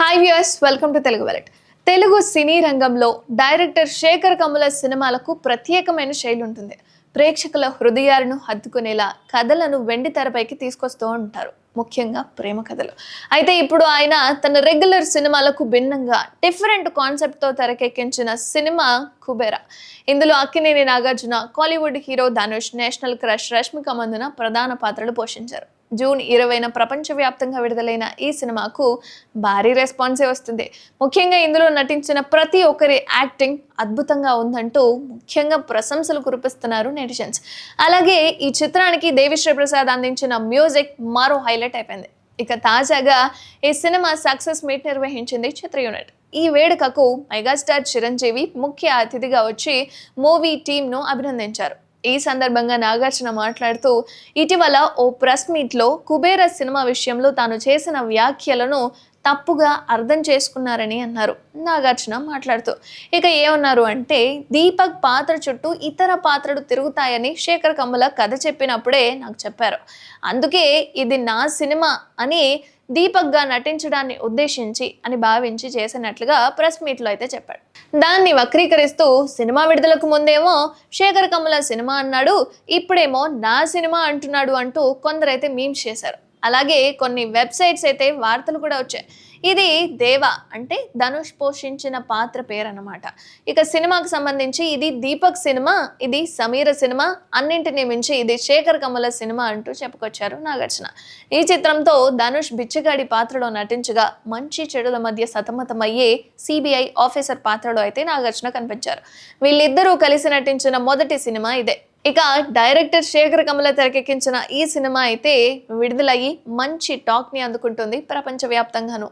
Hi viewers welcome to Telugu వెలెట్ Telugu సినీ రంగంలో director Sekhar Kammula సినిమాలకు ప్రత్యేకమైన శైలి ఉంటుంది. ప్రేక్షకుల హృదయాలను హత్తుకునేలా కథలను వెండి తెరపైకి తీసుకొస్తూ ఉంటారు. ముఖ్యంగా ప్రేమ కథలు. అయితే ఇప్పుడు ఆయన తన రెగ్యులర్ సినిమాలకు భిన్నంగా డిఫరెంట్ కాన్సెప్ట్తో తెరకెక్కించిన సినిమా కుబేరా. ఇందులో Akkineni Nagarjuna Kollywood hero Dhanush national crush Rashmika Mandanna ప్రధాన పాత్రలు పోషించారు. జూన్ ఇరవైన ప్రపంచవ్యాప్తంగా విడుదలైన ఈ సినిమాకు భారీ రెస్పాన్సే వస్తుంది. ముఖ్యంగా ఇందులో నటించిన ప్రతి ఒక్కరి యాక్టింగ్ అద్భుతంగా ఉందంటూ ముఖ్యంగా ప్రశంసలు కురిపిస్తున్నారు నెటిజన్స్. అలాగే ఈ చిత్రానికి దేవిశ్రీ ప్రసాద్ అందించిన మ్యూజిక్ మరో హైలైట్ అయిపోయింది. ఇక తాజాగా ఈ సినిమా సక్సెస్ మీట్ నిర్వహించింది చిత్ర యూనిట్. ఈ వేడుకకు మెగాస్టార్ చిరంజీవి ముఖ్య అతిథిగా వచ్చి మూవీ టీంను అభినందించారు. ఈ సందర్భంగా నాగార్జున మాట్లాడుతూ ఇటీవల ఓ ప్రెస్ మీట్లో కుబేర సినిమా విషయంలో తాను చేసిన వ్యాఖ్యలను తప్పుగా అర్థం చేసుకున్నారని అన్నారు. నాగార్జున మాట్లాడుతూ ఇక ఏమన్నారు అంటే దీపక్ పాత్ర చుట్టూ ఇతర పాత్రలు తిరుగుతాయని శేఖర్ కమ్ముల కథ చెప్పినప్పుడే నాకు చెప్పారు. అందుకే ఇది నా సినిమా అని దీపక్గా నటించడాన్ని ఉద్దేశించి అని భావించి చేసినట్లుగా ప్రెస్ మీట్లో అయితే చెప్పాడు. దాన్ని వక్రీకరిస్తూ సినిమా విడుదలకు ముందేమో శేఖర్ కమ్ముల సినిమా అన్నాడు ఇప్పుడేమో నా సినిమా అంటున్నాడు అంటూ కొందరైతే మీమ్స్ చేశారు. అలాగే కొన్ని వెబ్సైట్స్ అయితే వార్తలు కూడా వచ్చాయి. ఇది దేవ అంటే ధనుష్ పోషించిన పాత్ర పేరు ఇక సినిమాకు సంబంధించి ఇది దీపక్ సినిమా ఇది సమీర సినిమా అన్నింటినీ మించి ఇది శేఖర్ కమల సినిమా అంటూ చెప్పుకొచ్చారు నాగార్జున. ఈ చిత్రంతో ధనుష్ బిచ్చగాడి పాత్రలో నటించగా మంచి చెడుల మధ్య సతమతమయ్యే సిబిఐ ఆఫీసర్ పాత్రలో అయితే నాగార్జున కనిపించారు. వీళ్ళిద్దరూ కలిసి నటించిన మొదటి సినిమా ఇదే. ఇక డైరెక్టర్ శేఖర్ కమల తెరకెక్కించిన ఈ సినిమా అయితే విడుదలయ్యి మంచి టాక్ని అందుకుంటుంది ప్రపంచవ్యాప్తంగాను.